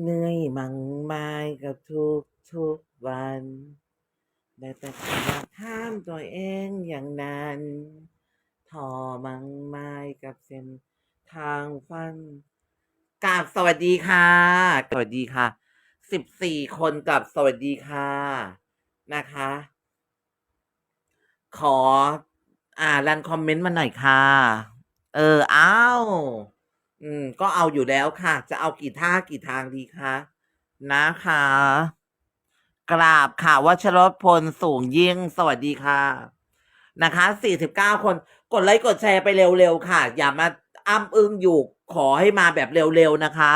เหนื่อยมั่งมายกับทุกทุกวันได้แต่คอยถามตัวเองอย่างนั้นทอมั่งมายกับเส้นทางฝันกราบสวัสดีค่ะ สวัสดีค่ะสิบสี่คนกับสวัสดีค่ะนะคะ ขออ่ารันคอมเมนต์มาหน่อยค่ะ เออ อ้าว อืม ก็เอาอยู่แล้วค่ะ จะเอากี่ท่ากี่ทางดีคะนะคะ กราบค่ะวัชรพลสูงยิ่งสวัสดีค่ะ นะคะสี่สิบเก้าคน กดไลค์กดแชร์ไปเร็วๆค่ะ อย่ามาอ้ำอึ้งอยู่ขอให้มาแบบเร็วๆนะคะ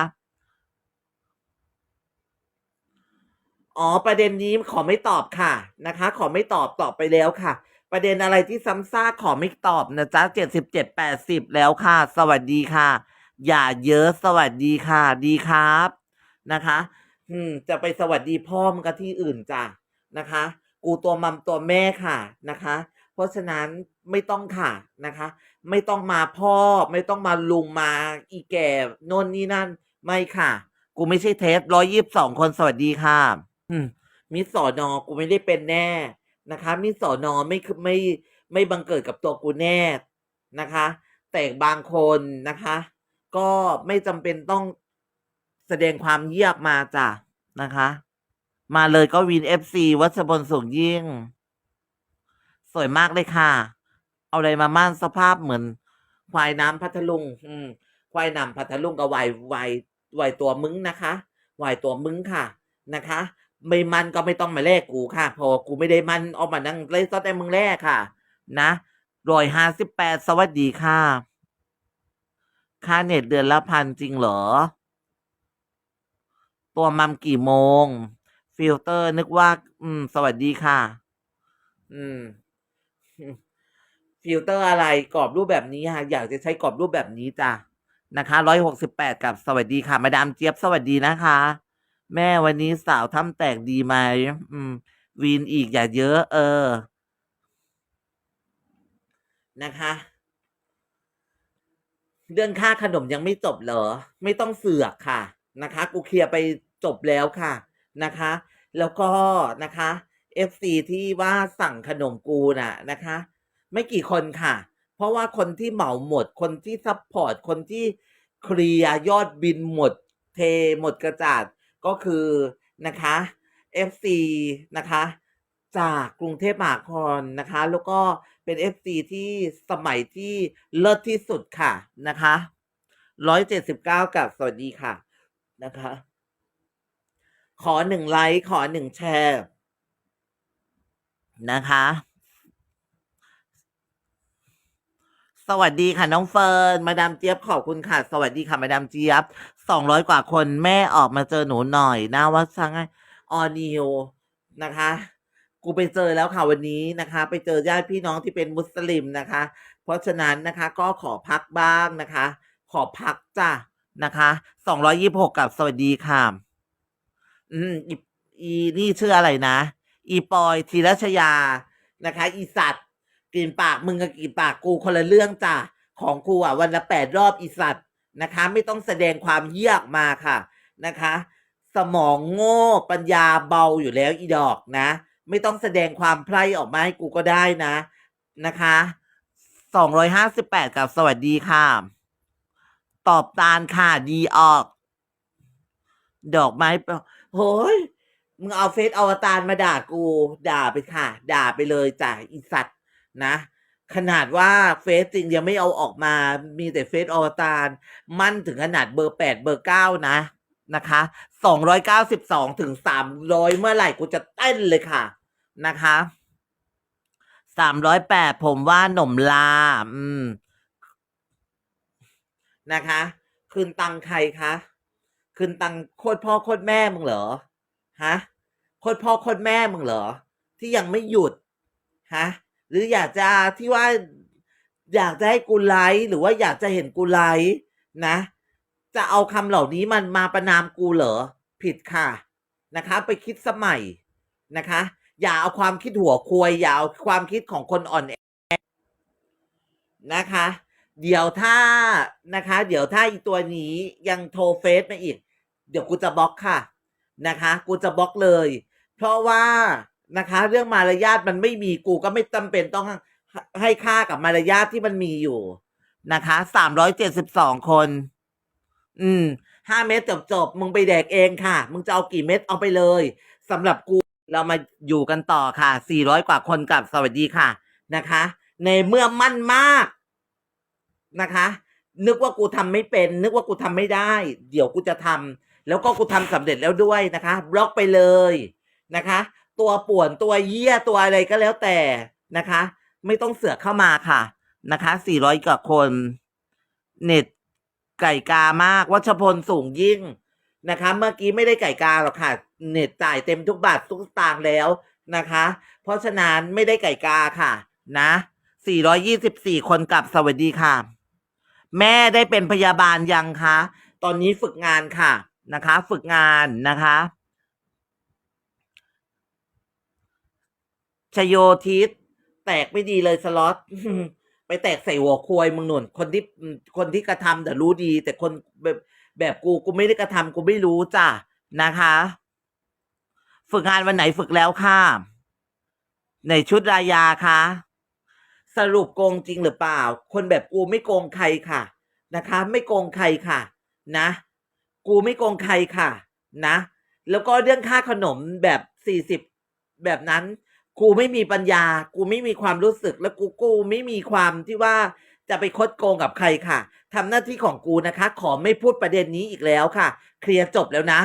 อ๋อประเด็นนี้ขอไม่ตอบค่ะนะคะ ขอไม่ตอบตอบไปแล้วค่ะ ประเด็นอะไรที่ซ้ำซากขอไม่ตอบนะจ๊ะเจ็ดสิบเจ็ดแปดสิบแล้วค่ะ สวัสดีค่ะ อย่าเยอะสวัสดีค่ะ ดีครับนะคะ อืม จะไปสวัสดีพ่อมันก็ที่อื่นจ้ะนะคะ กูตัวมัมตัวแม่ค่ะนะคะ เพราะฉะนั้นไม่ต้องค่ะนะคะ ไม่ต้องมาพ่อ ไม่ต้องมาลุงมาอีแก่โน่นนี่นั่น ไม่ค่ะ กูไม่ใช่เทสร้อยยี่สิบสองคนสวัสดีค่ะ อืมมิสสอนอกูไม่ได้เป็นแน่นะคะมิสสอนอไม่คือไม่ไม่บังเกิดกับตัวกูแน่นะคะ แต่บางคนนะคะ ก็ไม่จำเป็นต้องแสดงความเยียบมาจ้ะนะคะ มาเลยก็วินเอฟซีวัชบลสูงยิ่ง สวยมากเลยค่ะ เอาอะไรมามั่นสภาพเหมือน ควายน้ำพัทลุง อืม ควายน้ำพัทลุงกับวายวายวายตัวมึงนะคะวายตัวมึงค่ะ นะคะ ไม่มันก็ไม่ต้องมาแลกกูค่ะ พอกูไม่ได้มันเอามานั่งเลยก็แต่มึงแลกค่ะ นะรอยห้าสิบแปดสวัสดีค่ะ ค่าเน็ตเดือนละพันจริงเหรอ ตัวมัมกี่โมง ฟิลเตอร์นึกว่า อืม สวัสดีค่ะ อืม ฟิลเตอร์อะไรกรอบรูปแบบนี้ค่ะ อยากจะใช้กรอบรูปแบบนี้จ้ะนะคะร้อยหกสิบแปดกับสวัสดีค่ะ มาดามเจี๊ยบสวัสดีนะคะ แม่วันนี้สาวทำแตกดีไหมอืม วีนอีกอย่าเยอะ เออ นะคะ เรื่องค่าขนมยังไม่จบเหรอ ไม่ต้องเสือกค่ะนะคะ กูเคลียร์ไปจบแล้วค่ะนะคะ แล้วก็นะคะ FC ที่ว่าสั่งขนมกูน่ะนะคะ ไม่กี่คนค่ะ เพราะว่าคนที่เหมาหมด คนที่ซัพพอร์ต คนที่เคลียร์ยอดบินหมด เทหมดกระจาดก็คือนะคะ FC นะคะ จากกรุงเทพมหานครนะคะ แล้วก็ เป็น FC ที่สมัยที่เลิศที่สุดค่ะนะคะร้อยเจ็ดสิบเก้ากับสวัสดีค่ะนะคะ ขอหนึ่งไลค์ขอหนึ่งแชร์นะคะ สวัสดีค่ะน้องเฟิร์นมาดามเจี๊ยบขอบคุณค่ะ สวัสดีค่ะมาดามเจี๊ยบสองร้อยกว่าคนแม่ออกมาเจอหนูหน่อยนะว่าช่างไงออนิวนะคะ กูไปเจอแล้วค่ะวันนี้นะคะ ไปเจอญาติพี่น้องที่เป็นมุสลิมนะคะ เพราะฉะนั้นนะคะก็ขอพักบ้างนะคะ ขอพักจ้ะนะคะสองร้อยี่บหกกับสวัสดีค่ะ อืมอีอีนี่ชื่ออะไรนะ อีปอยธีรชยานะคะ อีสัตว์กินปากมึงกับกินปากกูคนละเรื่องจ้ะของกูอะวันละแปดรอบอีสัตว์นะคะ ไม่ต้องแสดงความเยี่ยกมาค่ะนะคะ สมองโง่ปัญญาเบาอยู่แล้วอีดอกนะ ไม่ต้องแสดงความไพร่ออกมาให้กูก็ได้นะนะคะสองร้อยห้าสิบแปดกับสวัสดีค่ะ ตอบตาลค่ะดีออก ดอกไม้เปล่าโฮ้ยมึงเอาเฟซอวตารมาด่ากู ด่าไปค่ะ ด่าไปเลยจ้ะอีสัตว์นะ ขนาดว่าเฟซจริงยังไม่เอาออกมา มีแต่เฟซอวตารมั่นถึงขนาดเบอร์แปดเบอร์เก้านะนะคะสองร้อยเก้าสิบสองถึงสามร้อยเมื่อไหร่กูจะเต้นเลยค่ะ นะคะสามร้อยแปดผมว่าหน่มลา อืม นะคะ คืนตังใครคะ คืนตังโคตรพ่อโคตรแม่มึงเหรอ ฮะ โคตรพ่อโคตรแม่มึงเหรอ ที่ยังไม่หยุด ฮะ หรืออยากจะที่ว่า อยากจะให้กูไลฟ์หรือว่าอยากจะเห็นกูไลฟ์นะ จะเอาคำเหล่านี้มันมาประนามกูเหรอ ผิดค่ะ นะคะ ไปคิดสมัยนะคะ อย่าเอาความคิดหัวควยอย่าเอาความคิดของคนอ่อนแอนะคะ เดี๋ยวถ้านะคะ เดี๋ยวถ้าอีตัวนี้ยังโทรเฟซมาอีก เดี๋ยวกูจะบล็อกค่ะนะคะ กูจะบล็อกเลย เพราะว่านะคะ เรื่องมารยาทมันไม่มีกูก็ไม่จำเป็นต้องให้ค่ากับมารยาทที่มันมีอยู่นะคะสามร้อยเจ็ดสิบสองคน อืมห้าเม็ดจบจบมึงไปแดกเองค่ะ มึงจะเอากี่เม็ดเอาไปเลยสำหรับกู เรามาอยู่กันต่อค่ะสี่ร้อยกว่าคนกับสวัสดีค่ะนะคะ ในเมื่อมั่นมากนะคะ นึกว่ากูทำไม่เป็น นึกว่ากูทำไม่ได้ เดี๋ยวกูจะทำแล้วก็กูทำสำเร็จแล้วด้วยนะคะ บล็อกไปเลยนะคะ ตัวป่วนตัวเยี่ยตัวอะไรก็แล้วแต่นะคะ ไม่ต้องเสือกเข้ามาค่ะนะคะสี่ร้อยกว่าคน เน็ตไก่กามาก วัชพลสูงยิ่งนะคะ เมื่อกี้ไม่ได้ไก่กาหรอกค่ะ เน็ตจ่ายเต็มทุกบาททุกสตางค์แล้วนะคะ เพราะฉะนั้นไม่ได้ไก่กาค่ะ นะ 424 คนกลับสวัสดีค่ะ แม่ได้เป็นพยาบาลยังคะ ตอนนี้ฝึกงานค่ะนะคะ ฝึกงานนะคะชโยทิศแตกไม่ดีเลยสล็อตไปแตกใส่หัวควายมึงหนุนคนที่คนที่กระทำแต่รู้ดี แต่คนแบบแบบกูกูไม่ได้กระทำกูไม่รู้จ้ะนะคะ ฝึกงานวันไหนฝึกแล้วค่ะ ในชุดรายาคะสรุปโกงจริงหรือเปล่า คนแบบกูไม่โกงใครค่ะ นะคะ ไม่โกงใครค่ะ นะ กูไม่โกงใครค่ะ นะ แล้วก็เรื่องค่าขนมแบบสี่สิบแบบนั้น กูไม่มีปัญญา กูไม่มีความรู้สึกและกูกูไม่มีความที่ว่าจะไปคดโกงกับใครค่ะทำหน้าที่ของกูนะคะ ขอไม่พูดประเด็นนี้อีกแล้วค่ะ เคลียร์จบแล้วนะ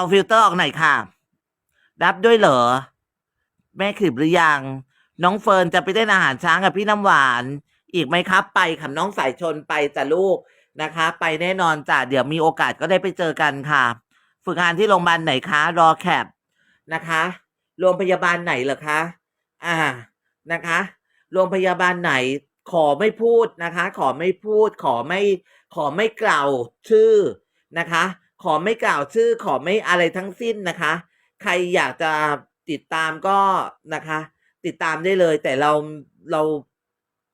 เอาฟิลเตอร์ออกหน่อยค่ะ รับด้วยเหรอ แม่คลิปหรือยัง น้องเฟิร์นจะไปเล่นอาหารช้างกับพี่น้ำหวาน อีกไหมครับ ไปค่ะน้องสายชนไปจ้ะลูกนะคะ ไปแน่นอนจ้ะเดี๋ยวมีโอกาสก็ได้ไปเจอกันค่ะ ฝึกงานที่โรงพยาบาลไหนคะรอแคปนะคะโรงพยาบาลไหนเหรอคะ อ่านะคะโรงพยาบาลไหนขอไม่พูดนะคะ ขอไม่พูด ขอไม่ขอไม่กล่าวชื่อนะคะ ขอไม่กล่าวชื่อขอไม่อะไรทั้งสิ้นนะคะ ใครอยากจะติดตามก็นะคะ ติดตามได้เลย แต่เราเรา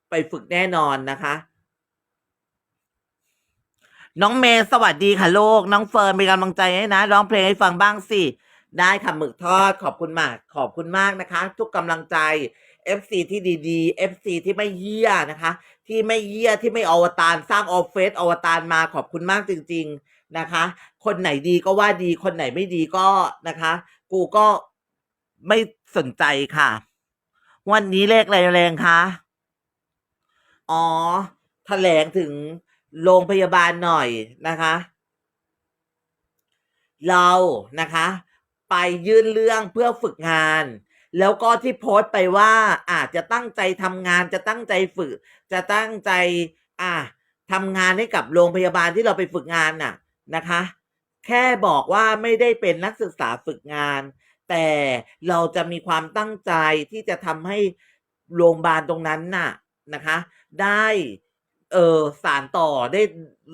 ไปฝึกแน่นอนนะคะ น้องเมย์สวัสดีค่ะโลก น้องเฟิร์นเป็นกำลังใจให้นะร้องเพลงให้ฟังบ้างสิได้ค่ะหมึกทอดขอบคุณมาก ขอบคุณมากนะคะ ทุกกำลังใจ FC ที่ดีๆ FC ที่ไม่เยี่ยนะคะ ที่ไม่เยี่ยที่ไม่อวตารสร้างออฟเฟสอวตารมาขอบคุณมากจริง ๆ นะคะ คนไหนดีก็ว่าดี คนไหนไม่ดีก็นะคะ กูก็ไม่สนใจค่ะ วันนี้เลขอะไรแรงคะ อ๋อแถลงถึงโรงพยาบาลหน่อยนะคะ เรานะคะ ไปยื่นเรื่องเพื่อฝึกงาน แล้วก็ที่โพสต์ไปว่า อาจจะตั้งใจทำงานจะตั้งใจฝึก จะตั้งใจ อ่าทำงานให้กับโรงพยาบาลที่เราไปฝึกงานน่ะ นะคะ แค่บอกว่าไม่ได้เป็นนักศึกษาฝึกงาน แต่เราจะมีความตั้งใจที่จะทำให้โรงพยาบาลตรงนั้นน่ะนะคะ ได้เออสารต่อได้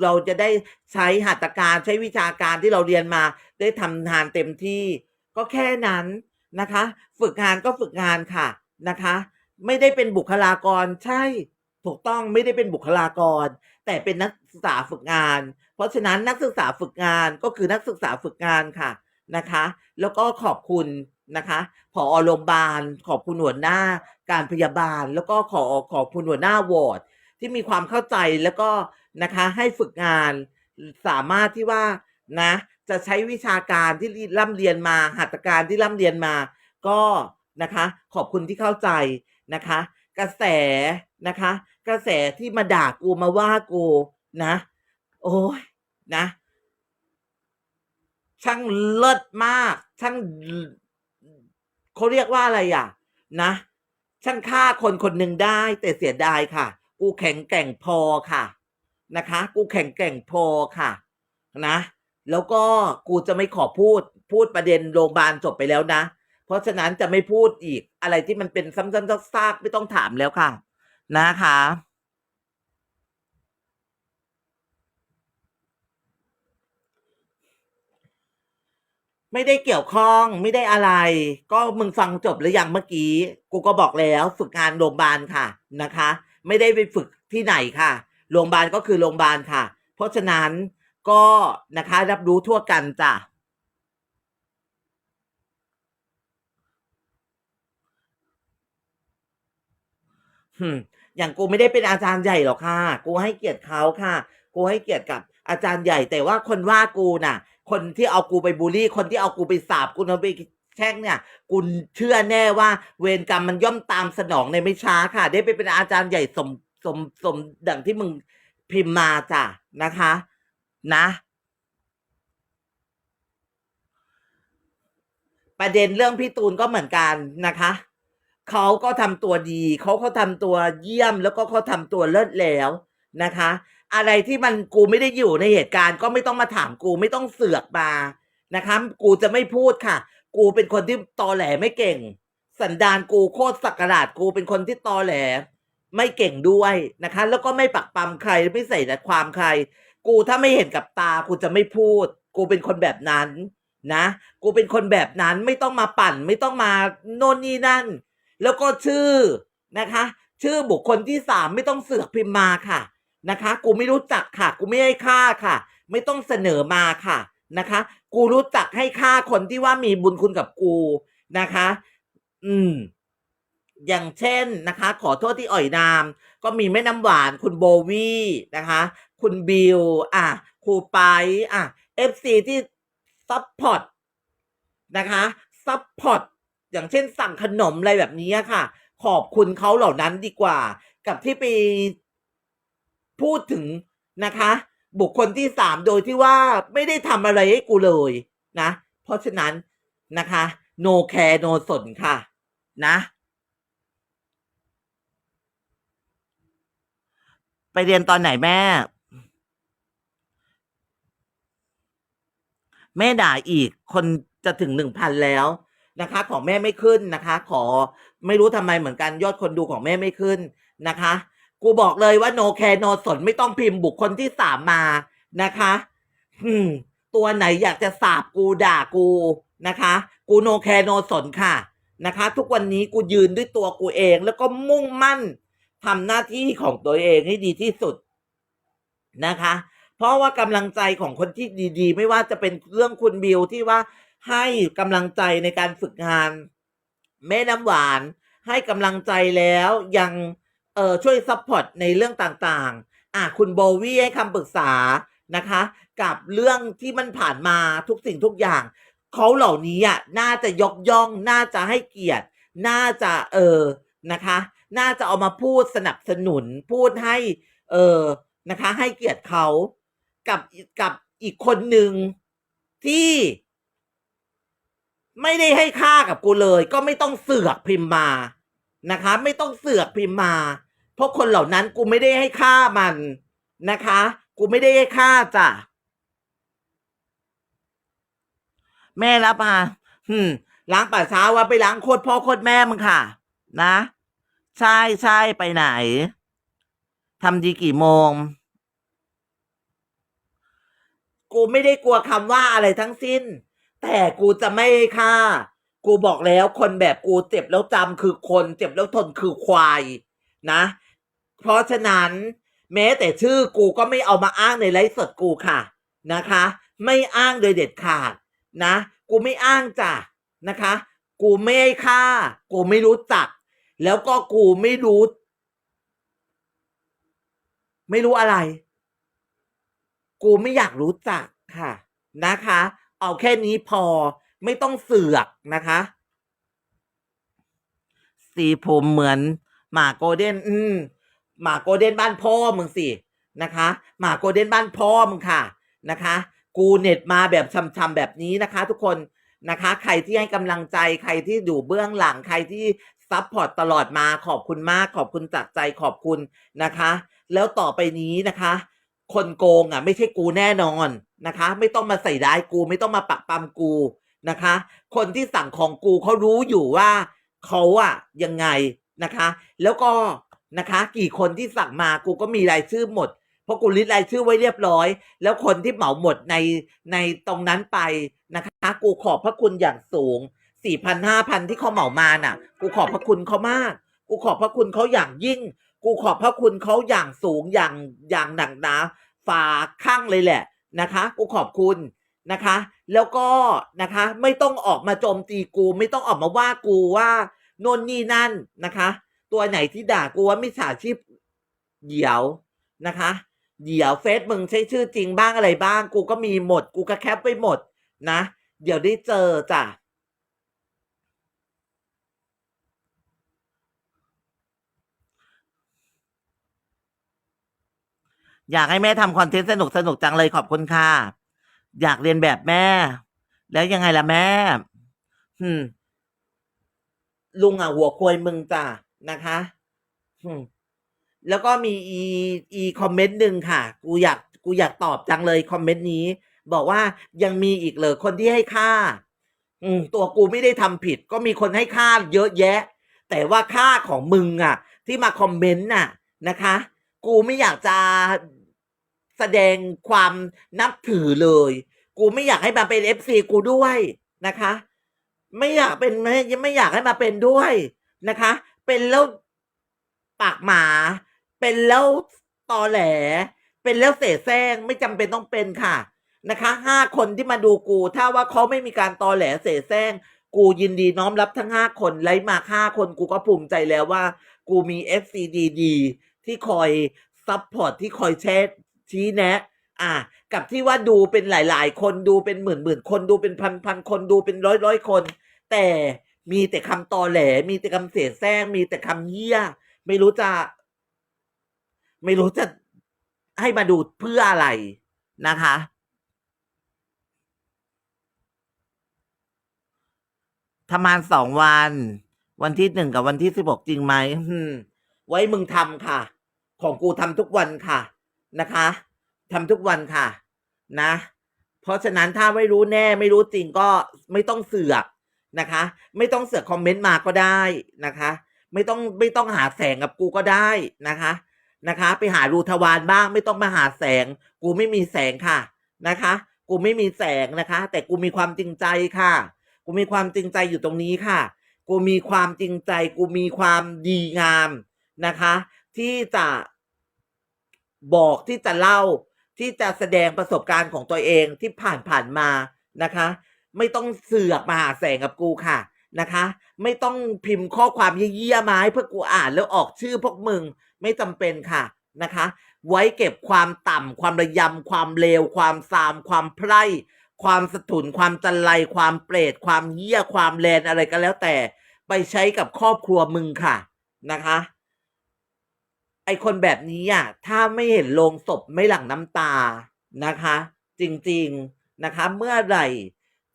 เราจะได้ใช้หัตถการใช้วิชาการที่เราเรียนมา ได้ทำงานเต็มที่ก็แค่นั้นนะคะ ฝึกงานก็ฝึกงานค่ะนะคะ ไม่ได้เป็นบุคลากรใช่ ถูกต้องไม่ได้เป็นบุคลากร แต่เป็นนักศึกษาฝึกงาน ราะฉะนั้นนักศึกษาฝึกงานก็คือนักศึกษาฝึกงานค่ะนะคะ แล้วก็ขอบคุณนะคะผอโรงพยาบาล ขอบคุณหัวหน้าการพยาบาล แล้วก็ขอขอบคุณหัวหน้าวอร์ดที่มีความเข้าใจแล้วก็นะคะให้ฝึกงานสามารถที่ว่านะจะใช้วิชาการที่ร่ำเรียนมาหัตถการที่ร่ำเรียนมา ก็นะคะขอบคุณที่เข้าใจนะคะ กระแสนะคะ กระแสที่มาด่ากูมาว่ากูนะ โอ้ย นะ ช่างเลิศมาก ช่างเขาเรียกว่าอะไรอะ นะ ช่างฆ่าคนคนหนึ่งได้ แต่เสียดายค่ะ กูแข็งแกร่งพอค่ะ นะคะ กูแข็งแกร่งพอค่ะ นะ แล้วก็กูจะไม่ขอพูดพูดประเด็นโรงพยาบาลจบไปแล้วนะ เพราะฉะนั้นจะไม่พูดอีกอะไรที่มันเป็นซ้ำๆซากๆไม่ต้องถามแล้วค่ะ นะคะ ไม่ได้เกี่ยวข้องไม่ได้อะไร ก็มึงฟังจบหรือยังเมื่อกี้ กูก็บอกแล้วฝึกงานโรงพยาบาลค่ะนะคะ ไม่ได้ไปฝึกที่ไหนค่ะโรงพยาบาลก็คือโรงพยาบาลค่ะ เพราะฉะนั้นก็นะคะรับรู้ทั่วกันจ้ะอืมอย่างกูไม่ได้เป็นอาจารย์ใหญ่หรอกค่ะ กูให้เกียรติเขาค่ะ กูให้เกียรติกับอาจารย์ใหญ่ แต่ว่าคนว่ากูน่ะ คนที่เอากูไปบูลลี่ คนที่เอากูไปสาบกูเอาไปแช่งเนี่ยกูเชื่อแน่ว่า เวรกรรมมันย่อมตามสนองในไม่ช้าค่ะ ได้ไปเป็นอาจารย์ใหญ่สมสมสมดังที่มึงพิมพ์มาจ้ะนะคะ นะ ประเด็นเรื่องพี่ตูนก็เหมือนกันนะคะเขาก็ทำตัวดี เขาเขาทำตัวเยี่ยมแล้วก็เขาทำตัวเลิศแล้วนะคะ อะไรที่มันกูไม่ได้อยู่ในเหตุการณ์ก็ไม่ต้องมาถามกูไม่ต้องเสือกมานะคะกูจะไม่พูดค่ะ กูเป็นคนที่ตอแหลไม่เก่ง สันดานกูโคตรสักกระดาษกูเป็นคนที่ตอแหล ไม่เก่งด้วยนะคะ แล้วก็ไม่ปักปั๊มใครไม่ใส่แต่ความใคร กูถ้าไม่เห็นกับตากูจะไม่พูด กูเป็นคนแบบนั้นนะ กูเป็นคนแบบนั้นไม่ต้องมาปั่น ไม่ต้องมาโน่นนี่นั่น แล้วก็ชื่อนะคะ ชื่อบุคคลที่สามไม่ต้องเสือกพิมพ์มาค่ะ นะคะ กูไม่รู้จักค่ะ กูไม่ให้ค่าค่ะ ไม่ต้องเสนอมาค่ะนะคะ กูรู้จักให้ค่าคนที่ว่ามีบุญคุณกับกูนะคะ อืม อย่างเช่นนะคะ ขอโทษที่อ่อยนาม ก็มีแม่น้ำหวานคุณโบวี่นะคะ คุณบิวอะครูไปอะเอฟซีที่ซัพพอร์ตนะคะซัพพอร์ตอย่างเช่นสั่งขนมอะไรแบบนี้ค่ะ ขอบคุณเขาเหล่านั้นดีกว่า กับที่ไป พูดถึงนะคะ บุคคลที่สามโดยที่ว่าไม่ได้ทำอะไรให้กูเลยนะ เพราะฉะนั้นนะคะ no care no สนค่ะ นะ ไปเรียนตอนไหนแม่ แม่ด่าอีกคนจะถึงหนึ่งพันแล้วนะคะ ของแม่ไม่ขึ้นนะคะ ขอไม่รู้ทำไมเหมือนกันยอดคนดูของแม่ไม่ขึ้นนะคะ กูบอกเลยว่า no care no สนไม่ต้องพิมพ์บุคคลที่สามมานะคะ อืม ตัวไหนอยากจะสาบกูด่ากูนะคะ กู no care no สนค่ะนะคะ ทุกวันนี้กูยืนด้วยตัวกูเอง แล้วก็มุ่งมั่นทำหน้าที่ของตัวเองให้ดีที่สุดนะคะ เพราะว่ากำลังใจของคนที่ดีๆ ไม่ว่าจะเป็นเรื่องคุณบิวที่ว่าให้กำลังใจในการฝึกงาน แม่น้ำหวาน ให้กำลังใจแล้วยัง เออช่วยซัพพอร์ตในเรื่องต่างๆ อะคุณโบวี่ให้คำปรึกษานะคะ กับเรื่องที่มันผ่านมาทุกสิ่งทุกอย่าง เขาเหล่านี้อะน่าจะยกย่อง น่าจะให้เกียรติ น่าจะเออนะคะ น่าจะเอามาพูดสนับสนุนพูดให้ เออนะคะ ให้เกียรติเขากับกับอีกคนหนึ่งที่ไม่ได้ให้ค่ากับกูเลย ก็ไม่ต้องเสือกพิมพ์มานะคะ ไม่ต้องเสือกพิมพ์มา เพราะคนเหล่านั้นกูไม่ได้ให้ค่ามันนะคะ กูไม่ได้ให้ค่าจ้ะแม่รับมาหืมล้างป่าช้าว่าไปล้างโคตรพ่อโคตรแม่มึงค่ะ นะ ใช่ใช่ไปไหนทำดีกี่โมง กูไม่ได้กลัวคำว่าอะไรทั้งสิ้น แต่กูจะไม่ค่า กูบอกแล้วคนแบบกูเจ็บแล้วจำคือคน เจ็บแล้วทนคือควาย นะ เพราะฉะนั้น แม้แต่ชื่อกูก็ไม่เอามาอ้างในไลฟ์สดกูค่ะนะคะ ไม่อ้างโดยเด็ดขาดนะ กูไม่อ้างจ้ะนะคะ กูไม่ให้ค่า กูไม่รู้จัก แล้วก็กูไม่รู้ ไม่รู้อะไร กูไม่อยากรู้จักค่ะนะคะ เอาแค่นี้พอไม่ต้องเสือกนะคะ สีผมเหมือนหมาโกลเด้น อืม หมาโกเด้นบ้านพ่อมึงสินะคะ หมาโกเด้นบ้านพ่อมึงค่ะนะคะ กูเน็ตมาแบบช่ำๆแบบนี้นะคะ ทุกคนนะคะ ใครที่ให้กำลังใจใครที่ดูเบื้องหลังใครที่ซัพพอร์ตตลอดมาขอบคุณมากขอบคุณจากใจขอบคุณนะคะ แล้วต่อไปนี้นะคะ คนโกงอะ ไม่ใช่กูแน่นอนนะคะ ไม่ต้องมาใส่ร้ายกูไม่ต้องมาปักปั๊มกูนะคะ คนที่สั่งของกูเขารู้อยู่ว่าเขาอะยังไงนะคะ แล้วก็ นะคะ กี่คนที่สั่งมากูก็มีรายชื่อหมด เพราะกูลิสต์รายชื่อไว้เรียบร้อย แล้วคนที่เหมาหมดในในตรงนั้นไปนะคะ กูขอบพระคุณอย่างสูงสี่พันห้าพันที่เขาเหมามาน่ะ กูขอบพระคุณเขามาก กูขอบพระคุณเขาอย่างยิ่ง กูขอบพระคุณเขาอย่างสูงอย่างอย่างหนักหนาฝาข้างเลยแหละนะคะ กูขอบคุณนะคะ แล้วก็นะคะไม่ต้องออกมาโจมตีกู ไม่ต้องออกมาว่ากูว่าโน่นนี่นั่นนะคะ ตัวไหนที่ด่ากูว่ามิจฉาชีพเดี๋ยวนะคะ เดี๋ยวเฟซมึงใช้ชื่อจริงบ้างอะไรบ้าง กูก็มีหมด กูก็แคปไปหมดนะ เดี๋ยวได้เจอจ้ะอยากให้แม่ทำคอนเทนต์สนุกสนุกจังเลยขอบคุณค่ะ อยากเรียนแบบแม่ แล้วยังไงล่ะแม่ อืม ลุงอะ หัวควยมึงจ้ะ นะคะแล้วก็มีอีอีคอมเมนต์หนึ่งค่ะ กูอยากกูอยากตอบจังเลยคอมเมนต์นี้ บอกว่ายังมีอีกเหรอคนที่ให้ค่า อืมตัวกูไม่ได้ทำผิด ก็มีคนให้ค่าเยอะแยะ แต่ว่าค่าของมึงอะ ที่มาคอมเมนต์น่ะนะคะ กูไม่อยากจะแสดงความนับถือเลย กูไม่อยากให้มาเป็นเอฟซีกูด้วยนะคะ ไม่อยากเป็นไม่ไม่อยากให้มาเป็นด้วยนะคะ เป็นแล้วปากหมา เป็นแล้วตอแหล เป็นแล้วเสแสร้งไม่จำเป็นต้องเป็นค่ะ นะคะห้าคนที่มาดูกู ถ้าว่าเขาไม่มีการตอแหลเสแสร้งกูยินดีน้อมรับทั้งห้าคนไล่มาห้าคนกูก็ภูมิใจแล้วว่า กูมี FCDD ที่คอยซัพพอร์ตที่คอยแชร์ชี้แนะ อะกับที่ว่าดูเป็นหลาย ๆ คนดูเป็นหมื่นหมื่นคนดูเป็นพันพันคนดูเป็นร้อยร้อยคน แต่ มีแต่คำตอแหล มีแต่คำเสียแซงมีแต่คำเหี้ยไม่รู้จะ ไม่รู้จะให้มาดูเพื่ออะไรนะคะ ทำงานสองวัน วันที่หนึ่งกับวันที่สิบหกจริงไหมไว้มึงทำค่ะ ของกูทำทุกวันค่ะ นะคะทำทุกวันค่ะ นะ เพราะฉะนั้นถ้าไม่รู้แน่ ไม่รู้จริงก็ไม่ต้องเสือก นะคะ ไม่ต้องเสือกคอมเมนต์มาก็ได้นะคะ ไม่ต้องไม่ต้องหาแสงกับกูก็ได้นะคะนะคะ ไปหารูทวารบ้างไม่ต้องมาหาแสง กูไม่มีแสงค่ะนะคะ กูไม่มีแสงนะคะ แต่กูมีความจริงใจค่ะ กูมีความจริงใจอยู่ตรงนี้ค่ะ กูมีความจริงใจ กูมีความดีงามนะคะ ที่จะบอกที่จะเล่าที่จะแสดงประสบการณ์ของตัวเองที่ผ่านผ่านมานะคะ ไม่ต้องเสือกมาหาแสงกับกูค่ะนะคะ ไม่ต้องพิมพ์ข้อความเยี่ยๆมาให้เพื่อกูอ่านแล้วออกชื่อพวกมึงไม่จำเป็นค่ะนะคะ ไว้เก็บความต่ำความระยำความเลว ความซาม ความไพร่ ความสะทุนความจันไรความเปรตความเหี้ยความแลนอะไรก็แล้วแต่ ไปใช้กับครอบครัวมึงค่ะนะคะ ไอคนแบบนี้อะถ้าไม่เห็นโลงศพไม่หลั่งน้ำตานะคะ จริง ๆนะคะ เมื่อไหร่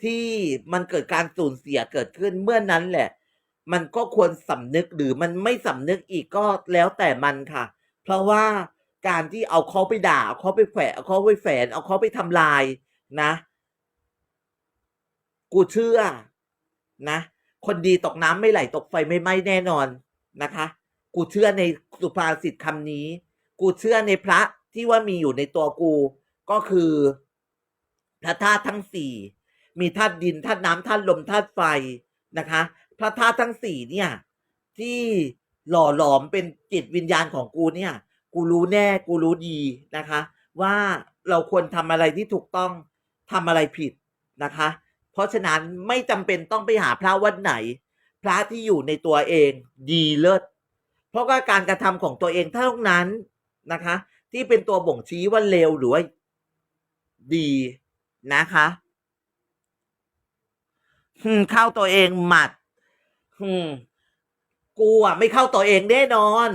ที่มันเกิดการสูญเสียเกิดขึ้นเมื่อนั้นแหละ มันก็ควรสำนึกหรือมันไม่สำนึกอีกก็แล้วแต่มันค่ะ เพราะว่าการที่เอาเขาไปด่าเอาเขาไปแฝงเอาเขาไปแฝนเอาเขาไปทำลายนะ กูเชื่อนะ คนดีตกน้ำไม่ไหลตกไฟไม่ไหม้แน่นอนนะคะ กูเชื่อในสุภาษิตคำนี้ กูเชื่อในพระที่ว่ามีอยู่ในตัวกู ก็คือพระธาตุทั้งสี่ มีธาตุดินธาตุน้ำธาตุลมธาตุไฟนะคะพระธาตุทั้งสี่เนี่ย ที่หล่อหลอมเป็นจิตวิญญาณของกูเนี่ย กูรู้แน่กูรู้ดีนะคะ ว่าเราควรทำอะไรที่ถูกต้องทำอะไรผิดนะคะ เพราะฉะนั้นไม่จำเป็นต้องไปหาพระวัดไหน พระที่อยู่ในตัวเองดีเลิศเพราะว่าการกระทำของตัวเองเท่านั้นนะคะ ที่เป็นตัวบ่งชี้ว่าเลวหรือว่าดีนะคะ เข้าตัวเองหมัดอืมกูอะไม่เข้าตัวเองแน่นอน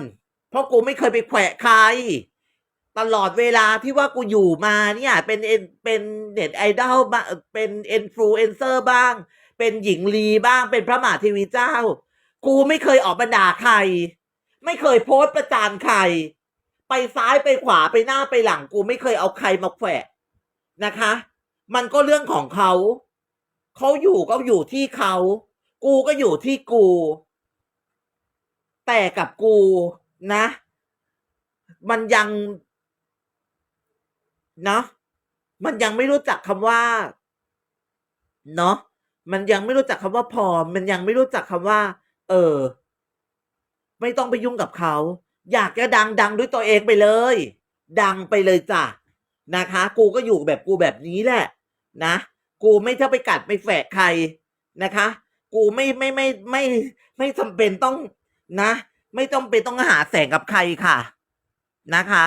เพราะกูไม่เคยไปแขวะใคร ตลอดเวลาที่ว่ากูอยู่มาเนี่ย เป็นเอ็นเป็นเน็ตไอดอลบ้างเป็นเอินฟลูเอนเซอร์บ้าง เป็นหญิงลีบ้างเป็นพระมหาเทีวีเจ้า กูไม่เคยออกมาด่าใคร ไม่เคยโพสต์ประจานใคร ไปซ้ายไปขวาไปหน้าไปหลัง กูไม่เคยเอาใครมาแขวะนะคะ มันก็เรื่องของเขา เขาอยู่ก็อยู่ที่เขา กูก็อยู่ที่กู แต่กับกูนะ มันยังเนาะมันยังไม่รู้จักคำว่าเนาะมันยังไม่รู้จักคำว่าพอมันยังไม่รู้จักคำว่า เออ ไม่ต้องไปยุ่งกับเขา อยากจะดังดังด้วยตัวเองไปเลย ดังไปเลยจ้ะนะคะ กูก็อยู่แบบกูแบบนี้แหละ นะ กูไม่จะไปกัดไปแฝกใครนะคะ กูไม่ไม่ไม่ไม่ไม่ไม่จำเป็นต้องนะ ไม่ต้องเป็นต้องหาแสงกับใครค่ะ นะคะ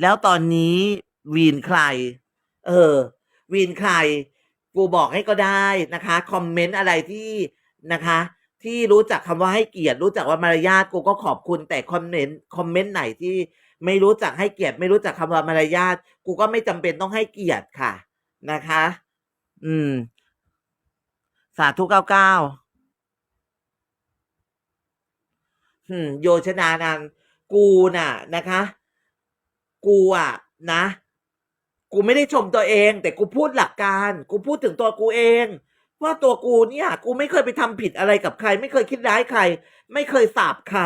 แล้วตอนนี้วีนใคร เออ วีนใคร กูบอกให้ก็ได้นะคะ คอมเมนต์อะไรที่นะคะ ที่รู้จักคำว่าให้เกียรติ รู้จักว่ามารยาทกูก็ขอบคุณแต่คอมเมนต์คอมเมนต์ไหนที่ ไม่รู้จักให้เกียรติ ไม่รู้จักคำว่ามารยาทกูก็ไม่จำเป็นต้องให้เกียรติค่ะ นะคะ อืม สาธุเก้าเก้าอืมโยชนานันท์กูน่ะ นะคะ กูอะ นะ กูไม่ได้ชมตัวเอง แต่กูพูดหลักการ กูพูดถึงตัวกูเอง ว่าตัวกูเนี่ย กูไม่เคยไปทำผิดอะไรกับใคร ไม่เคยคิดร้ายใคร ไม่เคยสาบใคร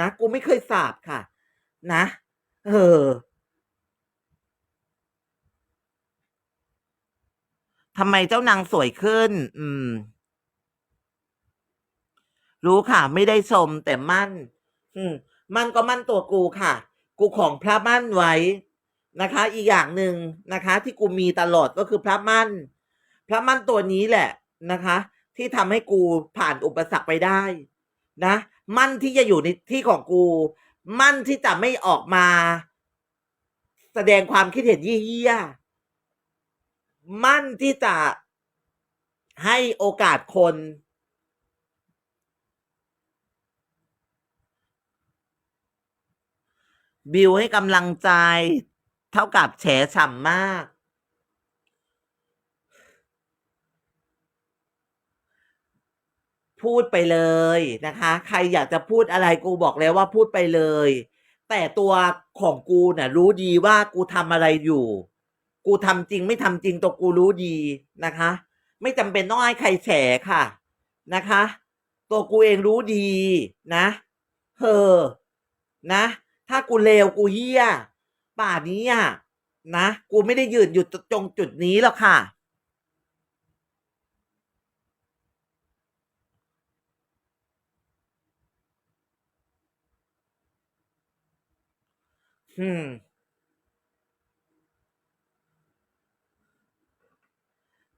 นะ กูไม่เคยสาบค่ะ นะ เออทำไมเจ้านางสวยขึ้น อืม รู้ค่ะ ไม่ได้ชมแต่มั่น อืม มั่นก็มั่นตัวกูค่ะ กูของพระมั่นไว้นะคะ อีกอย่างหนึ่งนะคะ ที่กูมีตลอดก็คือพระมั่น พระมั่นตัวนี้แหละนะคะ ที่ทำให้กูผ่านอุปสรรคไปได้ นะ มั่นที่จะอยู่ในที่ของกู มั่นที่จะไม่ออกมา แสดงความคิดเห็นเยี่ยมั่นที่จะให้โอกาสคน บิวให้กำลังใจ เท่ากับแฉฉ่ำมาก พูดไปเลยนะคะ ใครอยากจะพูดอะไรกูบอกแล้วว่าพูดไปเลย แต่ตัวของกูน่ะรู้ดีว่ากูทำอะไรอยู่ กูทำจริงไม่ทำจริงตัวกูรู้ดีนะคะ ไม่จำเป็นต้องให้ใครแฉค่ะนะคะ ตัวกูเองรู้ดีนะเฮอนะ ถ้ากูเลวกูเฮี้ยป่านนี้อะนะ กูไม่ได้ยืนอยู่ตรงจุดนี้หรอกค่ะ อืม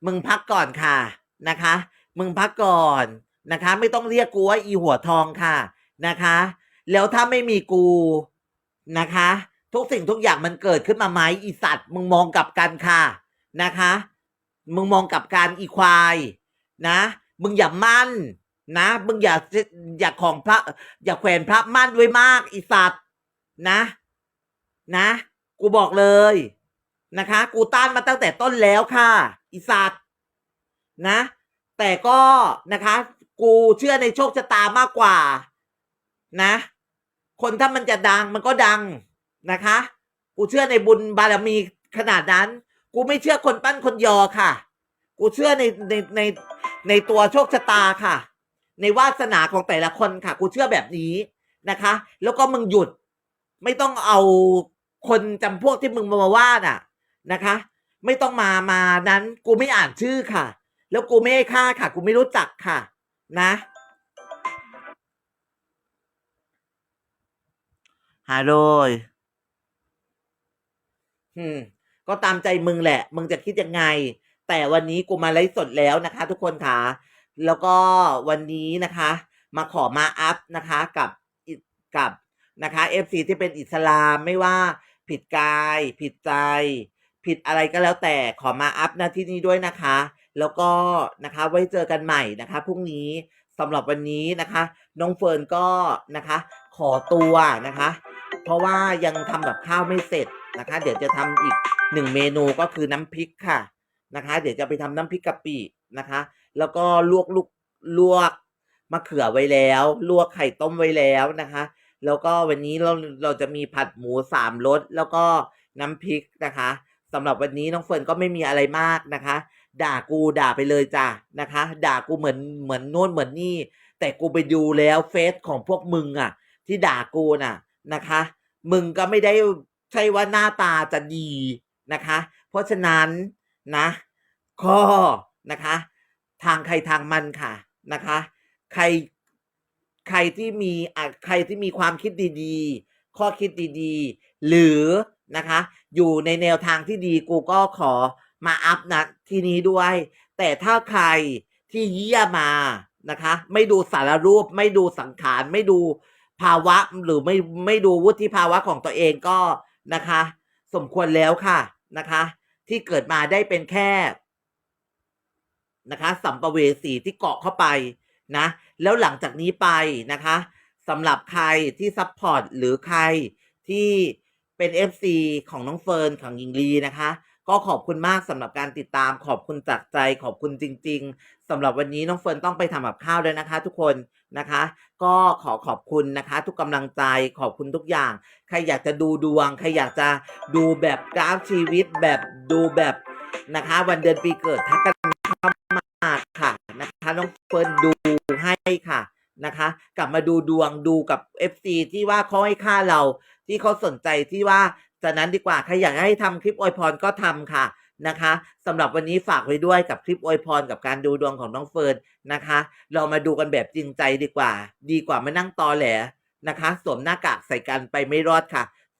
มึงพักก่อนค่ะนะคะ มึงพักก่อนนะคะ ไม่ต้องเรียกกูว่าอีหัวทองค่ะนะคะ แล้วถ้าไม่มีกูนะคะ ทุกสิ่งทุกอย่างมันเกิดขึ้นมาไหมอีสัตว์ มึงมองกลับกันค่ะนะคะ มึงมองกลับกันอีควายนะ มึงอย่ามั่นนะ มึงอย่าอย่าของพระ อย่าแขวนพระมั่นไว้มากอีสัตว์นะ นะ กูบอกเลยนะคะ กูต้านมาตั้งแต่ต้นแล้วค่ะ อีสัตว์นะ แต่ก็นะคะ กูเชื่อในโชคชะตามากกว่า นะ คนถ้ามันจะดังมันก็ดังนะคะ กูเชื่อในบุญบารมีขนาดนั้น กูไม่เชื่อคนปั้นคนยอค่ะ กูเชื่อในในในในตัวโชคชะตาค่ะ ในวาสนาของแต่ละคนค่ะ กูเชื่อแบบนี้นะคะ แล้วก็มึงหยุดไม่ต้องเอา คนจำพวกที่มึงมาว่าน่ะนะคะ ไม่ต้องมามานั้นกูไม่อ่านชื่อค่ะ แล้วกูไม่ให้ค่าค่ะ กูไม่รู้จักค่ะ นะ หาโดยอืม ก็ตามใจมึงแหละ มึงจะคิดยังไง แต่วันนี้กูมาไลฟ์สดแล้วนะคะ ทุกคนค่ะ แล้วก็วันนี้นะคะ มาขอมาอัพนะคะ กับกับนะคะเอฟซีที่เป็นอิสลามไม่ว่า ผิดกาย ผิดใจ ผิดอะไรก็แล้วแต่ขอมาอัพนาที่นี้ด้วยนะคะ แล้วก็นะคะไว้เจอกันใหม่นะคะพรุ่งนี้สำหรับวันนี้นะคะ น้องเฟิร์นก็นะคะ ขอตัวนะคะ เพราะว่ายังทำกับข้าวไม่เสร็จนะคะ เดี๋ยวจะทำอีกหนึ่งเมนูก็คือน้ำพริกค่ะนะคะ เดี๋ยวจะไปทำน้ำพริกกะปินะคะ แล้วก็ลวกลูกลวกมะเขือไว้แล้ว ลวกไข่ต้มไว้แล้วนะคะ แล้วก็วันนี้เราเราจะมีผัดหมูสามรสแล้วก็น้ำพริกนะคะสำหรับวันนี้น้องเฟิร์นก็ไม่มีอะไรมากนะคะ ด่ากูด่าไปเลยจ้ะนะคะ ด่ากูเหมือนเหมือนโน่นเหมือนนี่ แต่กูไปดูแล้วเฟซของพวกมึงอะที่ด่ากูน่ะนะคะ มึงก็ไม่ได้ใช่ว่าหน้าตาจะดีนะคะ เพราะฉะนั้นนะก็นะคะ ทางใครทางมันค่ะนะคะ ใคร ใครที่มีอะใครที่มีความคิดดีๆ ข้อคิดดีๆ หรือนะคะ อยู่ในแนวทางที่ดีกูก็ขอมาอัพนะที่นี้ด้วย แต่ถ้าใครที่เยี่ยมานะคะ ไม่ดูสารรูปไม่ดูสังขารไม่ดูภาวะหรือไม่ไม่ดูวุฒิภาวะของตัวเองก็นะคะ สมควรแล้วค่ะนะคะ ที่เกิดมาได้เป็นแค่นะคะสัมภเวสีที่เกาะเข้าไปนะ แล้วหลังจากนี้ไปนะคะสำหรับใครที่ซัพพอร์ตหรือใครที่เป็น FC ของน้องเฟิร์นของหญิงลีนะคะ ก็ขอบคุณมากสำหรับการติดตามขอบคุณจากใจขอบคุณจริง ๆสำหรับวันนี้น้องเฟิร์นต้องไปทำกับข้าวด้วยนะคะ ทุกคนนะคะ ก็ขอขอบคุณนะคะ ทุกกำลังใจขอบคุณทุกอย่าง ใครอยากจะดูดวง ใครอยากจะดูแบบกราฟชีวิตแบบดูแบบนะคะ วันเดือนปีเกิดทักกันเข้ามาค่ะนะคะ น้องเฟิร์นดู ให้ค่ะนะคะ กลับมาดูดวงดูกับ FC ที่ว่าเขาให้ค่าเรา ที่เขาสนใจที่ว่าจากนั้นดีกว่าใครอยากให้ทำคลิปอวยพรก็ทำค่ะนะคะสำหรับวันนี้ฝากไว้ด้วยกับคลิปอวยพรกับการดูดวงของน้องเฟิร์นนะคะ เรามาดูกันแบบจริงใจดีกว่า ดีกว่ามานั่งตอแหลนะคะ สวมหน้ากากใส่กันไปไม่รอดค่ะ